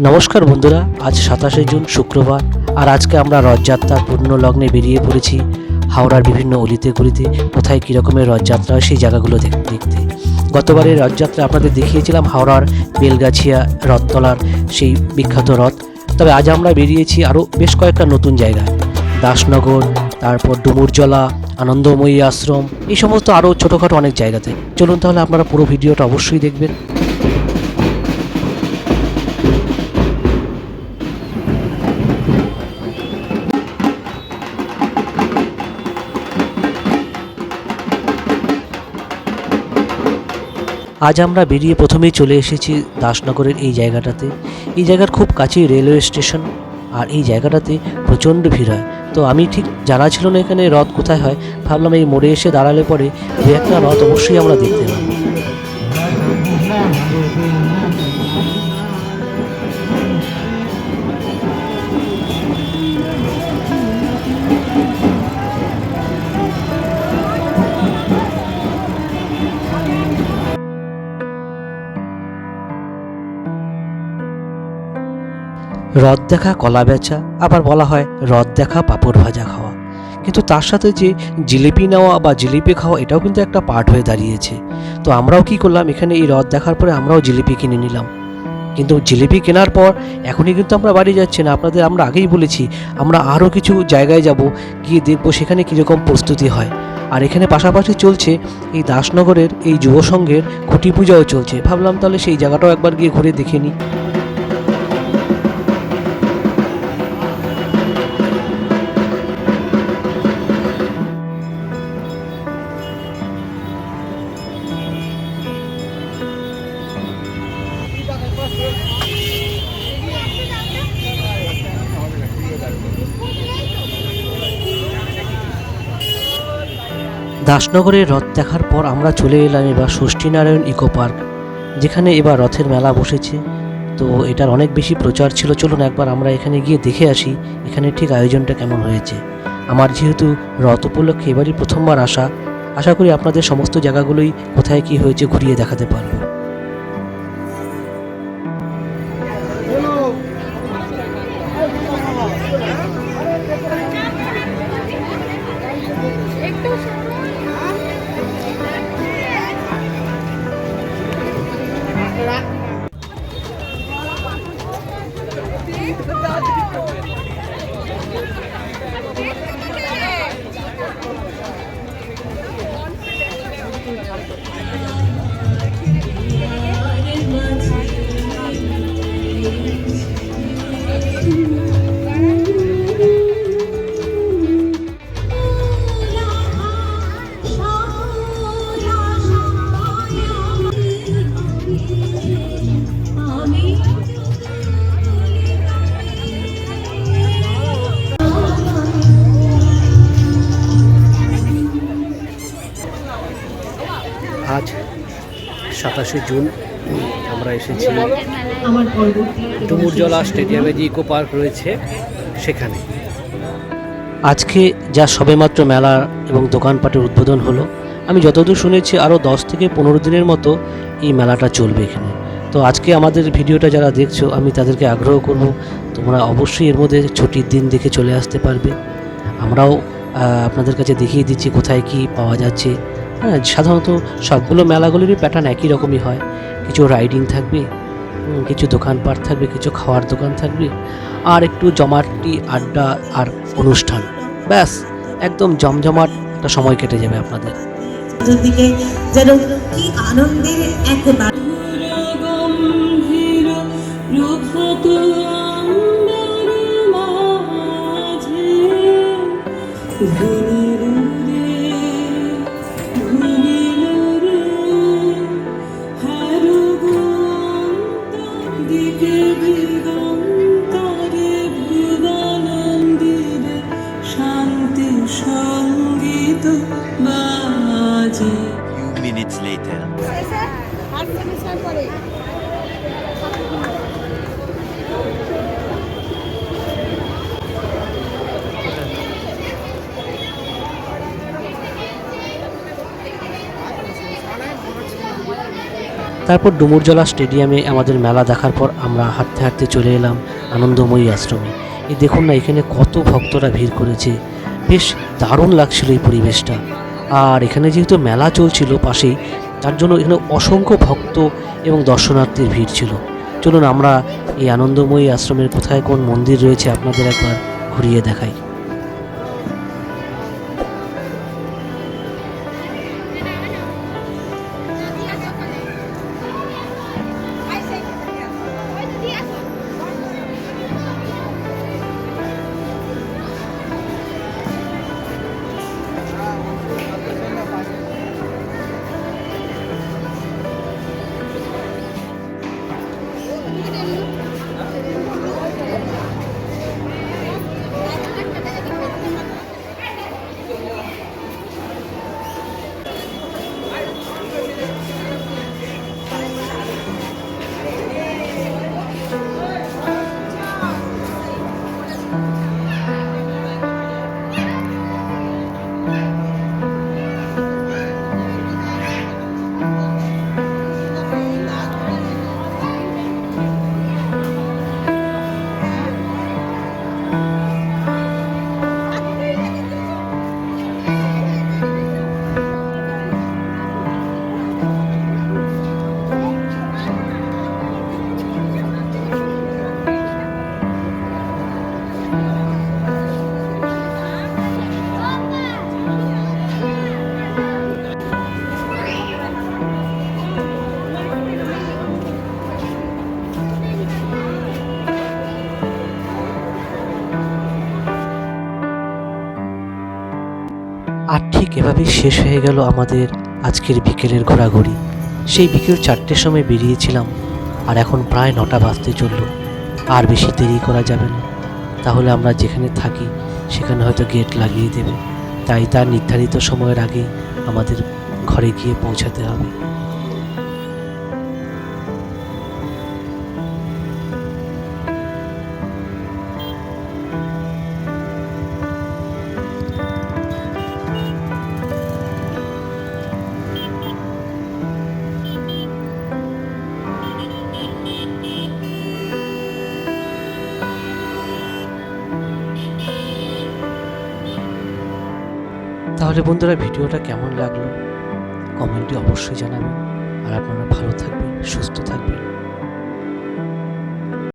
নমস্কার বন্ধুরা, আজ সাতাশে জুন শুক্রবার, আর আজকে আমরা রথযাত্রার পূর্ণ লগ্নে বেরিয়ে পড়েছি হাওড়ার বিভিন্ন অলিতে গলিতে, কোথায় কী রকমের রথযাত্রা সেই জায়গাগুলো দেখ- দেখতে। গতবারের রথযাত্রা আপনাদের দেখিয়েছিলাম, হাওড়ার বেলগাছিয়া রথতলার সেই বিখ্যাত রথ। তবে আজ আমরা বেরিয়েছি আরও বেশ কয়েকটা নতুন জায়গায়। দাসনগর, তারপর ডুমুরজলা, আনন্দময়ী আশ্রম, এই সমস্ত আরও ছোটোখাটো অনেক জায়গাতে। চলুন তাহলে আপনারা পুরো ভিডিওটা অবশ্যই দেখবেন। আজ আমরা বেরিয়ে প্রথমেই চলে এসেছি দাসনগরের এই জায়গাটাতে। এই জায়গার খুব কাছেই রেলওয়ে স্টেশন, আর এই জায়গাটাতে প্রচণ্ড ভিড় হয়। তো আমি ঠিক জানা ছিল না এখানে রথ কোথায় হয়। ভাবলাম এই মোড়ে এসে দাঁড়ালে পরে দু একটা রথ অবশ্যই আমরা দেখতে পাবো। রথ দেখা কলা বেচা, আবার বলা হয় রথ দেখা পাঁপড় ভাজা খাওয়া। কিন্তু তার সাথে যে জিলিপি নেওয়া বা জিলিপি খাওয়া, এটাও কিন্তু একটা পার্ট হয়ে দাঁড়িয়েছে। তো আমরাও কি করলাম? এখানে এই রথ দেখার পরে আমরাও জিলিপি কিনে নিলাম। কিন্তু জিলিপি কেনার পর এখনই কিন্তু আমরা বাড়ি যাচ্ছি না। আপনাদের আমরা আগেই বলেছি, আমরা আরও কিছু জায়গায় যাব, গিয়ে দেখব সেখানে কীরকম প্রস্তুতি হয়। আর এখানে পাশাপাশি চলছে এই দাসনগরের এই যুব সংঘের খুঁটি পূজাও চলছে। ভাবলাম তাহলে সেই জায়গাটাও একবার গিয়ে ঘুরে দেখে নিই। দাসনগরের রথ দেখার পর আমরা চলে এলাম এবার ষষ্ঠীনারায়ণ ইকো পার্ক, যেখানে এবার রথের মেলা বসেছে। তো এটার অনেক বেশি প্রচার ছিল। চলুন একবার আমরা এখানে গিয়ে দেখে আসি এখানে ঠিক আয়োজনটা কেমন হয়েছে। আমার যেহেতু রথ উপলক্ষে এবারই প্রথমবার আসা, আশা করি আপনাদের সমস্ত জায়গাগুলোই কোথায় কি হয়েছে ঘুরিয়ে দেখাতে পারব। のよ。আজ সাতাশে জুন আমরা এসেছি ডুমুরজলা স্টেডিয়ামে যে ইকো পার্ক রয়েছে সেখানে। আজকে যা সবেমাত্র মেলা এবং দোকানপাটের উদ্বোধন হলো, আমি যতদূর শুনেছি আরও দশ থেকে পনেরো দিনের মতো এই মেলাটা চলবে এখানে। তো আজকে আমাদের ভিডিওটা যারা দেখছ, আমি তাদেরকে আগ্রহ করব, তোমরা অবশ্যই এর মধ্যে ছুটির দিন দেখে চলে আসতে পারবে। আমরাও আপনাদের কাছে দেখিয়ে দিচ্ছি কোথায় কি পাওয়া যাচ্ছে হ্যাঁ সাধারণত সবগুলো মেলাগুলিরই প্যাটার্ন একই রকমই হয়। কিছু রাইডিং থাকবে কিছু দোকানপাট থাকবে, কিছু খাওয়ার দোকান থাকবে, আর একটু জমাটি আড্ডা আর অনুষ্ঠান। ব্যাস, একদম জমজমাট একটা সময় কেটে যাবে আপনাদের। যেন কি আনন্দের একতা few minutes later. তারপর ডুমুরজলা স্টেডিয়ামে আমাদের মেলা দেখার পর আমরা হাঁটতে হাঁটতে চলে এলাম আনন্দময়ী আশ্রমে। এই দেখুন না এখানে কত ভক্তরা ভিড় করেছে। বেশ দারুণ লাগছিল এই পরিবেশটা। আর এখানে যেহেতু মেলা চলছিল পাশেই, তার জন্য এখানে অসংখ্য ভক্ত এবং দর্শনার্থীর ভিড় ছিল। চলুন আমরা এই আনন্দময়ী আশ্রমের কোথায় কোন মন্দির রয়েছে আপনাদের একবার ঘুরিয়ে দেখাই। আর ঠিক এভাবেই শেষ হয়ে গেল আমাদের আজকের বিকেলের ঘোরাঘুরি। সেই বিকেল চারটের সময় বেরিয়েছিলাম, আর এখন প্রায় নটা বাজতে চলল। আর বেশি দেরি করা যাবে না। তাহলে আমরা যেখানে থাকি, সেখানে হয়তো গেট লাগিয়ে দেবে। তাই তার নির্ধারিত সময়ের আগে আমাদের ঘরে গিয়ে পৌঁছাতে হবে। তাহলে বন্ধুরা ভিডিওটা কেমন লাগল? কমেন্টে অবশ্যই জানাবেন। আর আপনারা ভালো থাকবেন সুস্থ থাকবেন।